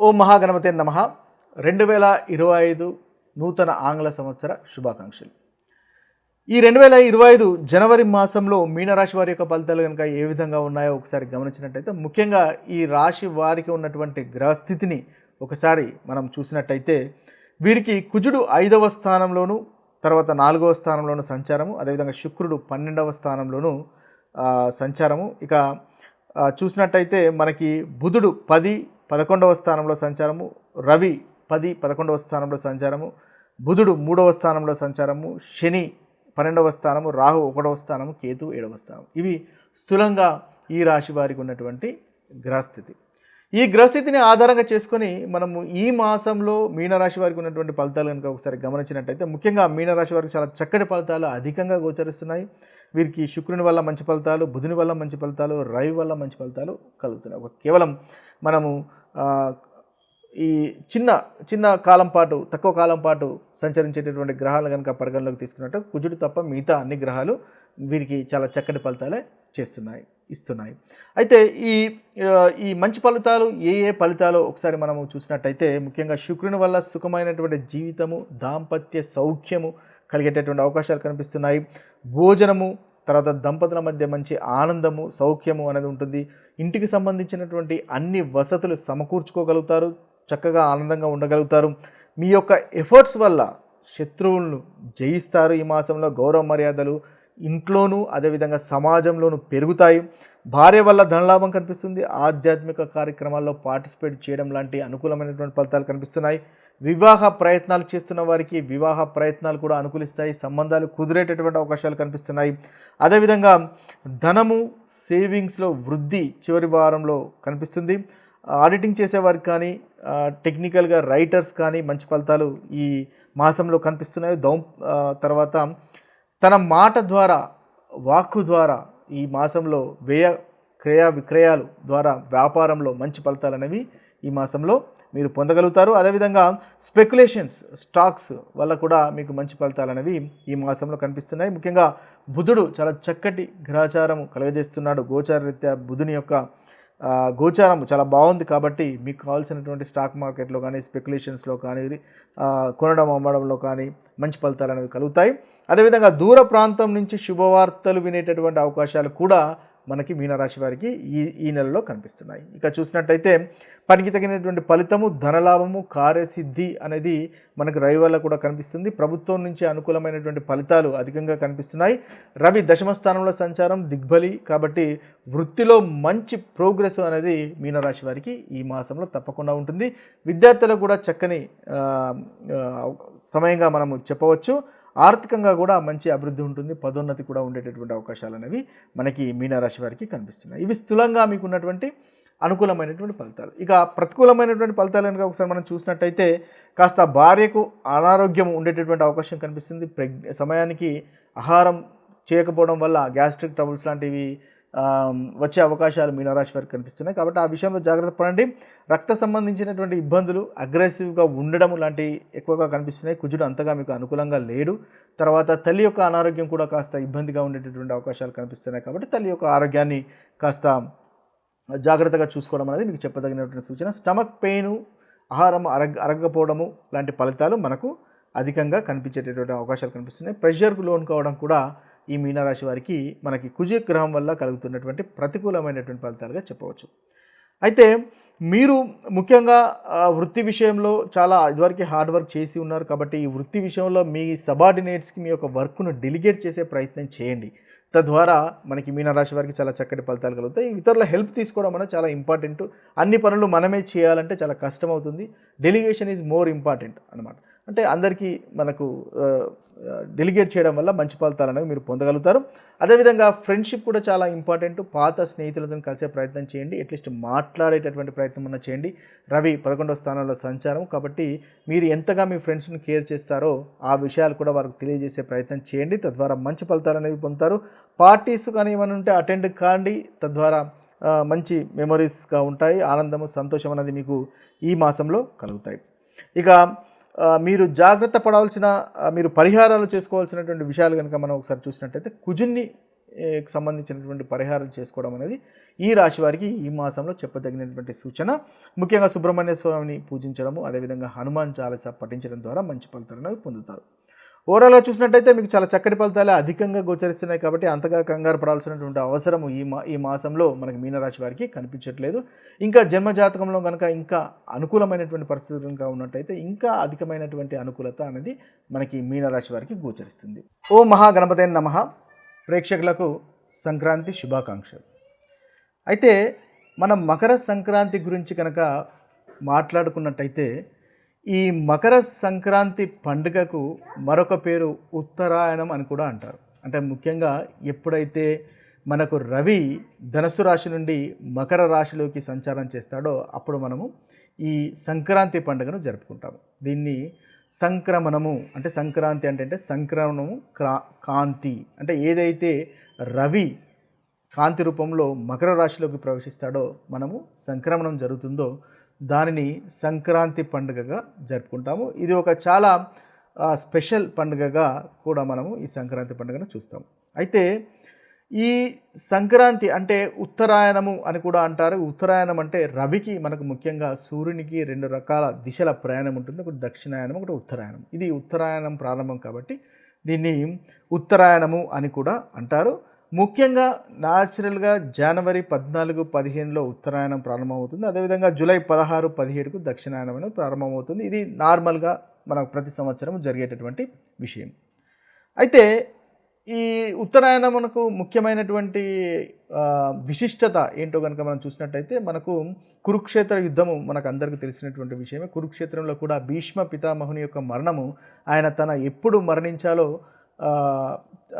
ఓ మహాగణపతి నమ. రెండు వేల ఇరవై ఐదు నూతన ఆంగ్ల సంవత్సర శుభాకాంక్షలు. ఈ రెండు వేల ఇరవై ఐదు జనవరి మాసంలో మీనరాశి వారి యొక్క ఫలితాలు కనుక ఏ విధంగా ఉన్నాయో ఒకసారి గమనించినట్టయితే ముఖ్యంగా ఈ రాశి వారికి ఉన్నటువంటి గ్రహస్థితిని ఒకసారి మనం చూసినట్టయితే వీరికి కుజుడు ఐదవ స్థానంలోను తర్వాత నాలుగవ స్థానంలోను సంచారము అదేవిధంగా శుక్రుడు పన్నెండవ స్థానంలోను సంచారము. ఇక చూసినట్టయితే మనకి బుధుడు పది పదకొండవ స్థానంలో సంచారము రవి పది పదకొండవ స్థానంలో సంచారము బుధుడు మూడవ స్థానంలో సంచారము శని పన్నెండవ స్థానము రాహు ఒకటవ స్థానము కేతు ఏడవ స్థానం ఇవి స్థూలంగా ఈ రాశి వారికి ఉన్నటువంటి గ్రహస్థితి. ఈ గ్రహస్థితిని ఆధారంగా చేసుకొని మనము ఈ మాసంలో మీనరాశి వారికి ఉన్నటువంటి ఫలితాలు కనుక ఒకసారి గమనించినట్టయితే ముఖ్యంగా మీనరాశి వారికి చాలా చక్కటి ఫలితాలు అధికంగా గోచరిస్తున్నాయి. వీరికి శుక్రుని వల్ల మంచి ఫలితాలు బుధుని వల్ల మంచి ఫలితాలు రవి వల్ల మంచి ఫలితాలు కలుగుతున్నాయి. ఒక కేవలం మనము ఈ చిన్న చిన్న కాలం పాటు తక్కువ కాలం పాటు సంచరించేటటువంటి గ్రహాలు కనుక పరిగణలోకి తీసుకున్నట్టు కుజుడు తప్ప మిగతా అన్ని గ్రహాలు వీరికి చాలా చక్కటి ఫలితాలే చేస్తున్నాయి ఇస్తున్నాయి. అయితే ఈ ఈ మంచి ఫలితాలు ఏ ఏ ఫలితాలు ఒకసారి మనము చూసినట్టయితే ముఖ్యంగా శుక్రుని వల్ల సుఖమైనటువంటి జీవితము దాంపత్య సౌఖ్యము కలిగేటటువంటి అవకాశాలు కనిపిస్తున్నాయి. భోజనము తర్వాత దంపతుల మధ్య మంచి ఆనందము సౌఖ్యము అనేది ఉంటుంది. ఇంటికి సంబంధించినటువంటి అన్ని వసతులు సమకూర్చుకోగలుగుతారు చక్కగా ఆనందంగా ఉండగలుగుతారు. మీ యొక్క ఎఫర్ట్స్ వల్ల శత్రువులను జయిస్తారు ఈ మాసంలో. గౌరవ మర్యాదలు ఇంట్లోనూ అదేవిధంగా సమాజంలోనూ పెరుగుతాయి. భార్య వల్ల ధనలాభం కనిపిస్తుంది. ఆధ్యాత్మిక కార్యక్రమాల్లో పార్టిసిపేట్ చేయడం లాంటి అనుకూలమైనటువంటి ఫలితాలు కనిపిస్తున్నాయి. వివాహ ప్రయత్నాలు చేస్తున్న వారికి వివాహ ప్రయత్నాలు కూడా అనుకూలిస్తాయి సంబంధాలు కుదిరేటటువంటి అవకాశాలు కనిపిస్తున్నాయి. అదేవిధంగా ధనము సేవింగ్స్లో వృద్ధి చివరి వారంలో కనిపిస్తుంది. ఆడిటింగ్ చేసేవారికి కానీ టెక్నికల్గా రైటర్స్ కానీ మంచి ఫలితాలు ఈ మాసంలో కనిపిస్తున్నాయి. దౌ తర్వాత తన మాట ద్వారా వాక్కు ద్వారా ఈ మాసంలో వ్యయ క్రయ విక్రయాలు ద్వారా వ్యాపారంలో మంచి ఫలితాలు అనేవి ఈ మాసంలో మీరు పొందగలుగుతారు. అదేవిధంగా స్పెక్యులేషన్స్ స్టాక్స్ వల్ల కూడా మీకు మంచి ఫలితాలు అనేవి ఈ మాసంలో కనిపిస్తున్నాయి. ముఖ్యంగా బుధుడు చాలా చక్కటి గ్రహచారం కలుగజేస్తున్నాడు. గోచారరీత్యా బుధుని యొక్క గోచారం చాలా బాగుంది కాబట్టి మీకు కావాల్సినటువంటి స్టాక్ మార్కెట్లో కానీ స్పెక్యులేషన్స్లో కానీ కొనడం అమ్మడంలో కానీ మంచి ఫలితాలు అనేవి కలుగుతాయి. అదేవిధంగా దూర ప్రాంతం నుంచి శుభవార్తలు వినేటటువంటి అవకాశాలు కూడా మనకి మీనరాశి వారికి ఈ ఈ నెలలో కనిపిస్తున్నాయి. ఇక చూసినట్టయితే పనికి తగినటువంటి ఫలితము ధనలాభము కార్యసిద్ధి అనేది మనకు రవి వల్ల కూడా కనిపిస్తుంది. ప్రభుత్వం నుంచి అనుకూలమైనటువంటి ఫలితాలు అధికంగా కనిపిస్తున్నాయి. రవి దశమ స్థానంలో సంచారం దిగ్బలి కాబట్టి వృత్తిలో మంచి ప్రోగ్రెస్ అనేది మీనరాశి వారికి ఈ మాసంలో తప్పకుండా ఉంటుంది. విద్యార్థులకు కూడా చక్కని సమయంగా మనము చెప్పవచ్చు. ఆర్థికంగా కూడా మంచి అభివృద్ధి ఉంటుంది. పదోన్నతి కూడా ఉండేటటువంటి అవకాశాలు అనేవి మనకి మీనరాశి వారికి కనిపిస్తున్నాయి. ఇవి స్థూలంగా మీకు ఉన్నటువంటి అనుకూలమైనటువంటి ఫలితాలు. ఇక ప్రతికూలమైనటువంటి ఫలితాలు కనుక ఒకసారి మనం చూసినట్టయితే కాస్త భార్యకు అనారోగ్యం ఉండేటటువంటి అవకాశం కనిపిస్తుంది. ప్రెగ్ సమయానికి ఆహారం చేయకపోవడం వల్ల గ్యాస్ట్రిక్ ట్రబుల్స్ లాంటివి వచ్చే అవకాశాలు మీనరాశి వారికి కనిపిస్తున్నాయి. కాబట్టి ఆ విషయంలో జాగ్రత్త పడండి. రక్త సంబంధించినటువంటి ఇబ్బందులు అగ్రెసివ్గా ఉండడం లాంటివి ఎక్కువగా కనిపిస్తున్నాయి. కుజుడు అంతగా మీకు అనుకూలంగా లేడు. తర్వాత తల్లి యొక్క అనారోగ్యం కూడా కాస్త ఇబ్బందిగా ఉండేటటువంటి అవకాశాలు కనిపిస్తున్నాయి. కాబట్టి తల్లి యొక్క ఆరోగ్యాన్ని కాస్త జాగ్రత్తగా చూసుకోవడం అనేది మీకు చెప్పదగినటువంటి సూచన. స్టమక్ పెయిన్ ఆహారం అరగ అరగకపోవడము లాంటి ఫలితాలు మనకు అధికంగా కనిపించేటటువంటి అవకాశాలు కనిపిస్తున్నాయి. ప్రెషర్కు లోన్ కావడం కూడా ఈ మీనరాశి వారికి మనకి కుజగ్రహం వల్ల కలుగుతున్నటువంటి ప్రతికూలమైనటువంటి ఫలితాలుగా చెప్పవచ్చు. అయితే మీరు ముఖ్యంగా వృత్తి విషయంలో చాలా ఇదివరకు హార్డ్ వర్క్ చేసి ఉన్నారు కాబట్టి ఈ వృత్తి విషయంలో మీ సబార్డినేట్స్కి మీ యొక్క వర్క్ను డెలిగేట్ చేసే ప్రయత్నం చేయండి. తద్వారా మనకి మీనరాశి వారికి చాలా చక్కటి ఫలితాలు కలుగుతాయి. ఇతరుల హెల్ప్ తీసుకోవడం అనేది చాలా ఇంపార్టెంట్ అన్ని పనులు మనమే చేయాలంటే చాలా కష్టం అవుతుంది డెలిగేషన్ ఈజ్ మోర్ ఇంపార్టెంట్ అనమాట అంటే అందరికీ మనకు డెలిగేట్ చేయడం వల్ల మంచి ఫలితాలు అనేవి మీరు పొందగలుగుతారు. అదేవిధంగా ఫ్రెండ్షిప్ కూడా చాలా ఇంపార్టెంట్ పాత స్నేహితులతో కలిసే ప్రయత్నం చేయండి. అట్లీస్ట్ మాట్లాడేటటువంటి ప్రయత్నం అన్న చేయండి. రవి పదకొండవ స్థానంలో సంచారం. కాబట్టి మీరు ఎంతగా మీ ఫ్రెండ్స్ని కేర్ చేస్తారో ఆ విషయాలు కూడా వారికి తెలియజేసే ప్రయత్నం చేయండి. తద్వారా మంచి ఫలితాలు అనేవి పొందుతారు. పార్టీస్ కానీ ఏమైనా ఉంటే అటెండ్ కాండి. తద్వారా మంచి మెమరీస్గా ఉంటాయి. ఆనందము సంతోషం అనేది మీకు ఈ మాసంలో కలుగుతాయి. ఇక మీరు జాగ్రత్త పడవలసిన మీరు పరిహారాలు చేసుకోవాల్సినటువంటి విషయాలు కనుక మనం ఒకసారి చూసినట్టయితే కుజున్ని సంబంధించినటువంటి పరిహారం చేసుకోవడం అనేది ఈ రాశి వారికి ఈ మాసంలో చెప్పదగినటువంటి సూచన. ముఖ్యంగా సుబ్రహ్మణ్య స్వామిని పూజించడము అదేవిధంగా హనుమాన్ చాలీస పఠించడం ద్వారా మంచి ఫలితాలను పొందుతారు. ఓవరాల్గా చూసినట్టయితే మీకు చాలా చక్కటి ఫలితాలు అధికంగా గోచరిస్తున్నాయి కాబట్టి అంతగా కంగారు పడాల్సినటువంటి అవసరం ఈ మా ఈ మాసంలో మనకి మీనరాశి వారికి కనిపించట్లేదు. ఇంకా జన్మ జాతకంలో కనుక ఇంకా అనుకూలమైనటువంటి పరిస్థితులు కనుక ఉన్నట్టయితే ఇంకా అధికమైనటువంటి అనుకూలత అనేది మనకి మీనరాశి వారికి గోచరిస్తుంది. ఓ మహాగణపతి నమ. ప్రేక్షకులకు సంక్రాంతి శుభాకాంక్షలు. అయితే మనం మకర సంక్రాంతి గురించి కనుక మాట్లాడుకున్నట్టయితే ఈ మకర సంక్రాంతి పండుగకు మరొక పేరు ఉత్తరాయణం అని కూడా అంటారు. అంటే ముఖ్యంగా ఎప్పుడైతే మనకు రవి ధనస్సు రాశి నుండి మకర రాశిలోకి సంచారం చేస్తాడో అప్పుడు మనము ఈ సంక్రాంతి పండుగను జరుపుకుంటాము. దీన్ని సంక్రమణము అంటే సంక్రాంతి అంటే అంటే సంక్రమణము క్రా కాంతి అంటే ఏదైతే రవి కాంతి రూపంలో మకర రాశిలోకి ప్రవేశిస్తాడో మనము సంక్రమణం జరుగుతుందో దానిని సంక్రాంతి పండుగగా జరుపుకుంటాము. ఇది ఒక చాలా స్పెషల్ పండుగగా కూడా మనము ఈ సంక్రాంతి పండుగను చూస్తాం. అయితే ఈ సంక్రాంతి అంటే ఉత్తరాయణము అని కూడా అంటారు. ఉత్తరాయణం అంటే రవికి మనకు ముఖ్యంగా సూర్యునికి రెండు రకాల దిశల ప్రయాణం ఉంటుంది. ఒకటి దక్షిణాయనం ఒకటి ఉత్తరాయణం. ఇది ఉత్తరాయణం ప్రారంభం కాబట్టి దీన్ని ఉత్తరాయణము అని కూడా అంటారు. ముఖ్యంగా న్యాచురల్గా జనవరి పద్నాలుగు పదిహేనులో ఉత్తరాయణం ప్రారంభమవుతుంది. అదేవిధంగా జూలై పదహారు పదిహేడుకు దక్షిణాయనం అనేది ప్రారంభమవుతుంది. ఇది నార్మల్గా మనకు ప్రతి సంవత్సరం జరిగేటటువంటి విషయం. అయితే ఈ ఉత్తరాయణం మనకు ముఖ్యమైనటువంటి విశిష్టత ఏంటో కనుక మనం చూసినట్టయితే మనకు కురుక్షేత్ర యుద్ధము మనకు అందరికీ తెలిసినటువంటి విషయమే. కురుక్షేత్రంలో కూడా భీష్మ పితామహుని యొక్క మరణము ఆయన తన ఎప్పుడు మరణించాలో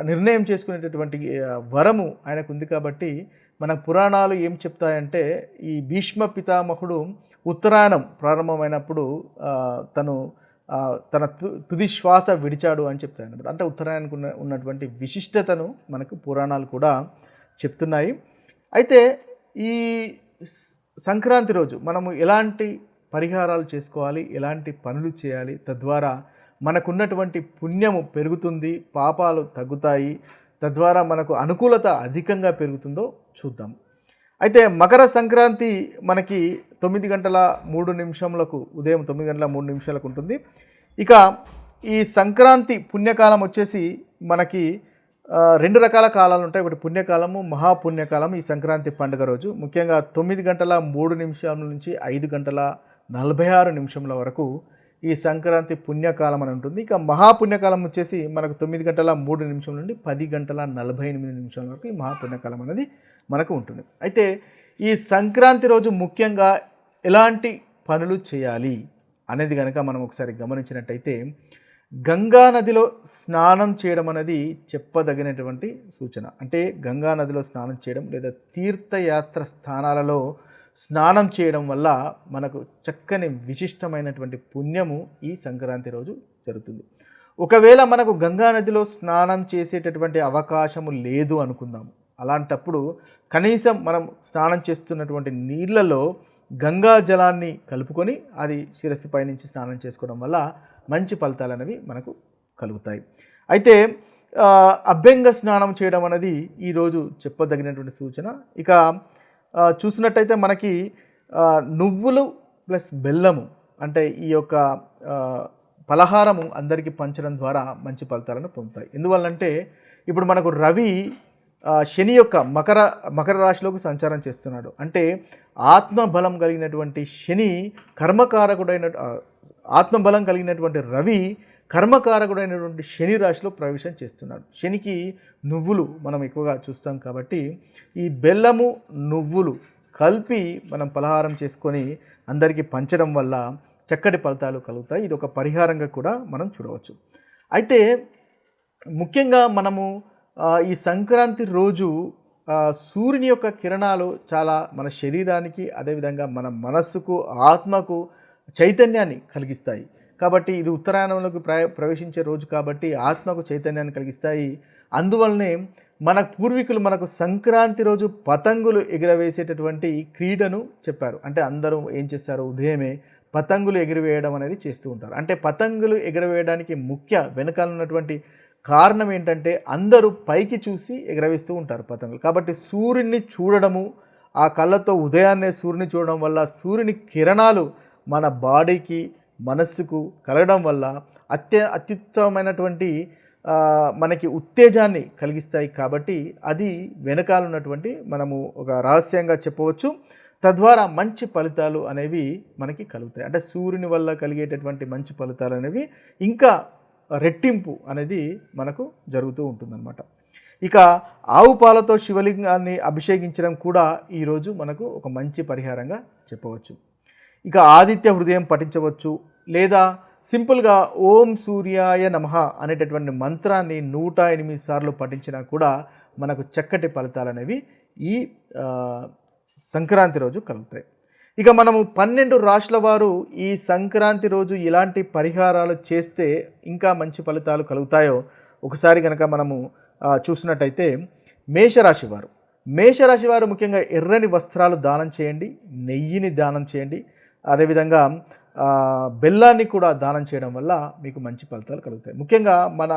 నిర్ణయం చేసుకునేటటువంటి వరము ఆయనకు ఉంది కాబట్టి మన పురాణాలు ఏం చెప్తాయంటే ఈ భీష్మ పితామహుడు ఉత్తరాయణం ప్రారంభమైనప్పుడు తను తన తు- తుది శ్వాస విడిచాడు అని చెప్తాయి అంటే ఉత్తరాయణకు ఉన్న ఉన్నటువంటి విశిష్టతను మనకు పురాణాలు కూడా చెప్తున్నాయి. అయితే ఈ సంక్రాంతి రోజు మనము ఎలాంటి పరిహారాలు చేసుకోవాలి ఎలాంటి పనులు చేయాలి తద్వారా మనకున్నటువంటి పుణ్యము పెరుగుతుంది పాపాలు తగ్గుతాయి తద్వారా మనకు అనుకూలత అధికంగా పెరుగుతుందో చూద్దాం. అయితే మకర సంక్రాంతి మనకి తొమ్మిది గంటల మూడు నిమిషములకు ఉదయం తొమ్మిది గంటల మూడు నిమిషాలకు ఉంటుంది. ఇక ఈ సంక్రాంతి పుణ్యకాలం వచ్చేసి మనకి రెండు రకాల కాలాలు ఉంటాయి. ఒకటి పుణ్యకాలము మహాపుణ్యకాలం ఈ సంక్రాంతి పండుగ రోజు. ముఖ్యంగా తొమ్మిది గంటల మూడు నిమిషాల నుంచి ఐదు గంటల నలభై ఆరు నిమిషముల వరకు ఈ సంక్రాంతి పుణ్యకాలం అని ఉంటుంది. ఇక మహాపుణ్యకాలం వచ్చేసి మనకు తొమ్మిది గంటల మూడు నిమిషం నుండి పది గంటల నలభై ఎనిమిది నిమిషాల వరకు ఈ మహాపుణ్యకాలం అనేది మనకు ఉంటుంది. అయితే ఈ సంక్రాంతి రోజు ముఖ్యంగా ఎలాంటి పనులు చేయాలి అనేది కనుక మనం ఒకసారి గమనించినట్టయితే గంగా నదిలో స్నానం చేయడం అనేది చెప్పదగినటువంటి సూచన. అంటే గంగా నదిలో స్నానం చేయడం లేదా తీర్థయాత్ర స్థానాలలో స్నానం చేయడం వల్ల మనకు చక్కని విశిష్టమైనటువంటి పుణ్యము ఈ సంక్రాంతి రోజు జరుగుతుంది. ఒకవేళ మనకు గంగా నదిలో స్నానం చేసేటటువంటి అవకాశము లేదు అనుకుందాం అలాంటప్పుడు కనీసం మనం స్నానం చేస్తున్నటువంటి నీళ్ళలో గంగా జలాన్ని కలుపుకొని అది శిరస్సు పైనుంచి స్నానం చేసుకోవడం వల్ల మంచి ఫలితాలు అనేవి మనకు కలుగుతాయి. అయితే అభ్యంగ స్నానం చేయడం అనేది ఈరోజు చెప్పదగినటువంటి సూచన. ఇక చూసినట్టయితే మనకి నువ్వులు ప్లస్ బెల్లము అంటే ఈ యొక్క పలహారము అందరికీ పంచడం ద్వారా మంచి ఫలితాలను పొందుతాయి. ఎందువల్లంటే ఇప్పుడు మనకు రవి శని యొక్క మకర మకర రాశిలోకి సంచారం చేస్తున్నాడు. అంటే ఆత్మబలం కలిగినటువంటి శని కర్మకారకుడైన ఆత్మబలం కలిగినటువంటి రవి కర్మకారకుడైనటువంటి శని రాశిలో ప్రవేశం చేస్తున్నాడు. శనికి నువ్వులు మనం ఎక్కువగా చూస్తాం కాబట్టి ఈ బెల్లము నువ్వులు కలిపి మనం పలహారం చేసుకొని అందరికీ పంచడం వల్ల చక్కటి ఫలితాలు కలుగుతాయి. ఇది ఒక పరిహారంగా కూడా మనం చూడవచ్చు. అయితే ముఖ్యంగా మనము ఈ సంక్రాంతి రోజు సూర్యుని యొక్క కిరణాలు చాలా మన శరీరానికి అదేవిధంగా మన మనస్సుకు ఆత్మకు చైతన్యాన్ని కలిగిస్తాయి. కాబట్టి ఇది ఉత్తరాయణంలోకి ప్ర ప్రవేశించే రోజు కాబట్టి ఆత్మకు చైతన్యాన్ని కలిగిస్తాయి. అందువల్లనే మన పూర్వీకులు మనకు సంక్రాంతి రోజు పతంగులు ఎగురవేసేటటువంటి క్రీడను చెప్పారు. అంటే అందరూ ఏం చేస్తారు? ఉదయమే పతంగులు ఎగురవేయడం అనేది చేస్తూ ఉంటారు. అంటే పతంగులు ఎగురవేయడానికి ముఖ్య వెనకాల ఉన్నటువంటి కారణం ఏంటంటే అందరూ పైకి చూసి ఎగరవేస్తూ ఉంటారు పతంగులు. కాబట్టి సూర్యుడిని చూడడము ఆ కళ్ళతో ఉదయాన్నే సూర్యుని చూడడం వల్ల సూర్యుని కిరణాలు మన బాడీకి మనస్సుకు కలగడం వల్ల అత్య అత్యుత్తమైనటువంటి మనకి ఉత్తేజాన్ని కలిగిస్తాయి కాబట్టి అది వెనకాల ఉన్నటువంటి మనము ఒక రహస్యంగా చెప్పవచ్చు. తద్వారా మంచి ఫలితాలు అనేవి మనకి కలుగుతాయి. అంటే సూర్యుని వల్ల కలిగేటటువంటి మంచి ఫలితాలు అనేవి ఇంకా రెట్టింపు అనేది మనకు జరుగుతూ ఉంటుందన్నమాట. ఇక ఆవు పాలతో శివలింగాన్ని అభిషేకించడం కూడా ఈరోజు మనకు ఒక మంచి పరిహారంగా చెప్పవచ్చు. ఇక ఆదిత్య హృదయం పఠించవచ్చు. లేదా సింపుల్గా ఓం సూర్యాయ నమః అనేటటువంటి మంత్రాన్ని నూట ఎనిమిది సార్లు పఠించినా కూడా మనకు చక్కటి ఫలితాలు అనేవి ఈ సంక్రాంతి రోజు కలుగుతాయి. ఇక మనము పన్నెండు రాష్ట్రాల వారు ఈ సంక్రాంతి రోజు ఇలాంటి పరిహారాలు చేస్తే ఇంకా మంచి ఫలితాలు కలుగుతాయో ఒకసారి కనుక మనము చూసినట్టయితే మేషరాశి వారు. మేషరాశి వారు ముఖ్యంగా ఎర్రని వస్త్రాలు దానం చేయండి నెయ్యిని దానం చేయండి. అదేవిధంగా బెల్లాన్ని కూడా దానం చేయడం వల్ల మీకు మంచి ఫలితాలు కలుగుతాయి. ముఖ్యంగా మన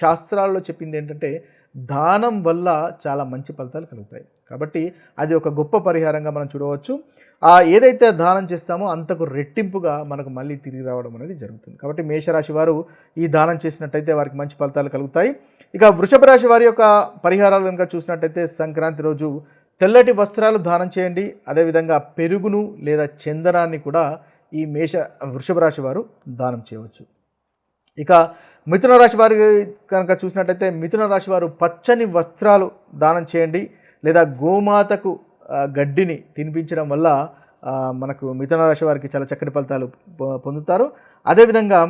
శాస్త్రాల్లో చెప్పింది ఏంటంటే దానం వల్ల చాలా మంచి ఫలితాలు కలుగుతాయి. కాబట్టి అది ఒక గొప్ప పరిహారంగా మనం చూడవచ్చు. ఆ ఏదైతే దానం చేస్తామో అంతకు రెట్టింపుగా మనకు మళ్ళీ తిరిగి రావడం అనేది జరుగుతుంది. కాబట్టి మేషరాశి వారు ఈ దానం చేసినట్టయితే వారికి మంచి ఫలితాలు కలుగుతాయి. ఇక వృషభ రాశి వారి యొక్క పరిహారాలు కనుక చూసినట్టయితే సంక్రాంతి రోజు తెల్లటి వస్త్రాలు దానం చేయండి. అదేవిధంగా పెరుగును లేదా చందనాన్ని కూడా ఈ మేష వృషభ రాశి వారు దానం చేయవచ్చు. ఇక మిథున రాశి వారి కనుక చూసినట్టయితే మిథున రాశి వారు పచ్చని వస్త్రాలు దానం చేయండి లేదా గోమాతకు గడ్డిని తినిపించడం వల్ల మనకు మిథున రాశి వారికి చాలా చక్కటి ఫలితాలు పొందుతారు. అదేవిధంగా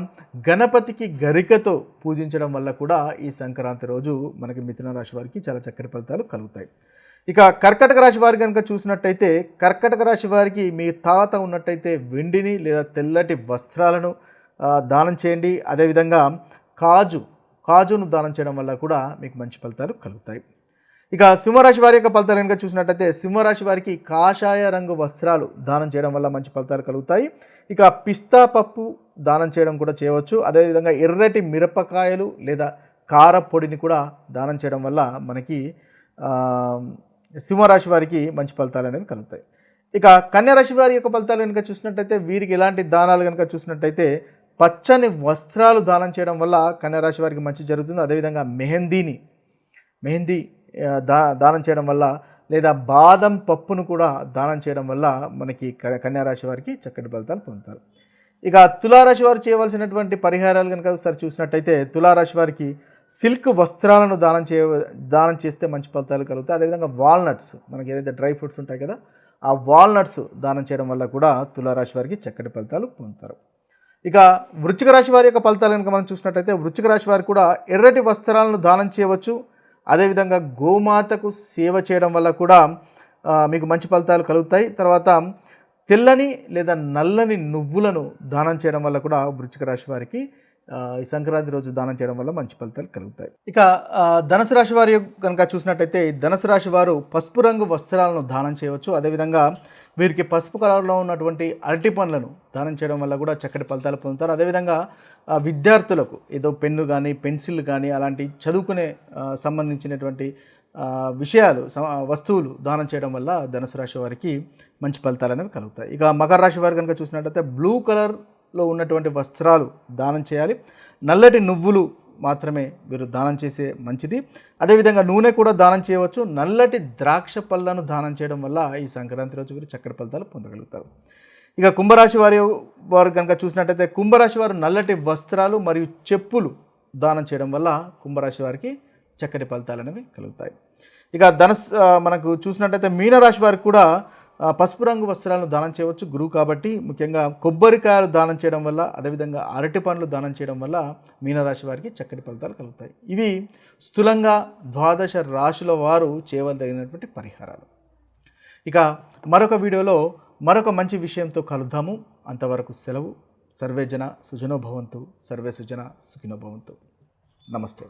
గణపతికి గరికతో పూజించడం వల్ల కూడా ఈ సంక్రాంతి రోజు మనకి మిథున రాశి వారికి చాలా చక్కటి ఫలితాలు కలుగుతాయి. ఇక కర్కటక రాశి వారి కనుక చూసినట్టయితే కర్కటక రాశి వారికి మీ తాత ఉన్నట్టయితే వెండిని లేదా తెల్లటి వస్త్రాలను దానం చేయండి. అదేవిధంగా కాజు కాజును దానం చేయడం వల్ల కూడా మీకు మంచి ఫలితాలు కలుగుతాయి. ఇక సింహరాశి వారి యొక్క ఫలితాలు కనుక చూసినట్టయితే సింహరాశి వారికి కాషాయ రంగు వస్త్రాలు దానం చేయడం వల్ల మంచి ఫలితాలు కలుగుతాయి. ఇక పిస్తా పప్పు దానం చేయడం కూడా చేయవచ్చు. అదేవిధంగా ఎర్రటి మిరపకాయలు లేదా కార పొడిని కూడా దానం చేయడం వల్ల మనకి సింహరాశి వారికి మంచి ఫలితాలు అనేవి కలుగుతాయి. ఇక కన్యారాశి వారి యొక్క ఫలితాలు కనుక చూసినట్టయితే వీరికి ఎలాంటి దానాలు కనుక చూసినట్టయితే పచ్చని వస్త్రాలు దానం చేయడం వల్ల కన్యారాశి వారికి మంచి జరుగుతుంది. అదేవిధంగా మెహందీని మెహందీ దా దానం చేయడం వల్ల లేదా బాదం పప్పును కూడా దానం చేయడం వల్ల మనకి క- కన్యారాశి వారికి చక్కటి ఫలితాలు పొందుతారు. ఇక తులారాశి వారు చేయవలసినటువంటి పరిహారాలు కనుక ఒకసారి చూసినట్టయితే తులారాశి వారికి సిల్క్ వస్త్రాలను దానం చేయ దానం చేస్తే మంచి ఫలితాలు కలుగుతాయి. అదేవిధంగా వాల్నట్స్ మనకి ఏదైతే డ్రై ఫ్రూట్స్ ఉంటాయి కదా ఆ వాల్నట్స్ దానం చేయడం వల్ల కూడా తులారాశి వారికి చక్కటి ఫలితాలు పొందుతారు. ఇక వృచ్చిక రాశి వారి యొక్క ఫలితాలు కనుక మనం చూసినట్టయితే వృచ్చిక రాశి వారు కూడా ఎర్రటి వస్త్రాలను దానం చేయవచ్చు. అదేవిధంగా గోమాతకు సేవ చేయడం వల్ల కూడా మీకు మంచి ఫలితాలు కలుగుతాయి. తర్వాత తెల్లని లేదా నల్లని నువ్వులను దానం చేయడం వల్ల కూడా వృచ్చిక రాశి వారికి ఈ సంక్రాంతి రోజు దానం చేయడం వల్ల మంచి ఫలితాలు కలుగుతాయి. ఇక ధనసు ధనుసు రాశి వారి కనుక చూసినట్టయితే ధనుసు రాశి వారు పసుపు రంగు వస్త్రాలను దానం చేయవచ్చు. అదేవిధంగా వీరికి పసుపు కలర్లో ఉన్నటువంటి అరటి పండ్లను దానం చేయడం వల్ల కూడా చక్కటి ఫలితాలు పొందుతారు. అదేవిధంగా విద్యార్థులకు ఏదో పెన్ను కానీ పెన్సిల్ కానీ అలాంటి చదువుకునే సంబంధించినటువంటి విషయాలు వస్తువులు దానం చేయడం వల్ల ధనుసు రాశి వారికి మంచి ఫలితాలు అనేవి కలుగుతాయి. ఇక మకర రాశి వారు కనుక చూసినట్లయితే బ్లూ కలర్లో ఉన్నటువంటి వస్త్రాలు దానం చేయాలి. నల్లటి నువ్వులు మాత్రమే వీరు దానం చేసే మంచిది. అదేవిధంగా నూనె కూడా దానం చేయవచ్చు. నల్లటి ద్రాక్ష పళ్ళను దానం చేయడం వల్ల ఈ సంక్రాంతి రోజు వీరు చక్కటి ఫలితాలు పొందగలుగుతారు. ఇక కుంభరాశి వారి వారు కనుక చూసినట్టయితే కుంభరాశి వారు నల్లటి వస్త్రాలు మరియు చెప్పులు దానం చేయడం వల్ల కుంభరాశి వారికి చక్కటి ఫలితాలు అనేవి కలుగుతాయి. ఇక ధనస్ మనకు చూసినట్టయితే మీనరాశి వారికి కూడా పసుపు రంగు వస్త్రాలను దానం చేయవచ్చు. గురువు కాబట్టి ముఖ్యంగా కొబ్బరికాయలు దానం చేయడం వల్ల అదేవిధంగా అరటి పండ్లు దానం చేయడం వల్ల మీనరాశి వారికి చక్కటి ఫలితాలు కలుగుతాయి. ఇవి స్థూలంగా ద్వాదశ రాశుల వారు చేయవలసినటువంటి పరిహారాలు. ఇక మరొక వీడియోలో మరొక మంచి విషయంతో కలుద్దాము. అంతవరకు సెలవు. సర్వే జన సుజనోభవంతు సర్వే సుజన సుఖినో భవంతు. నమస్తే.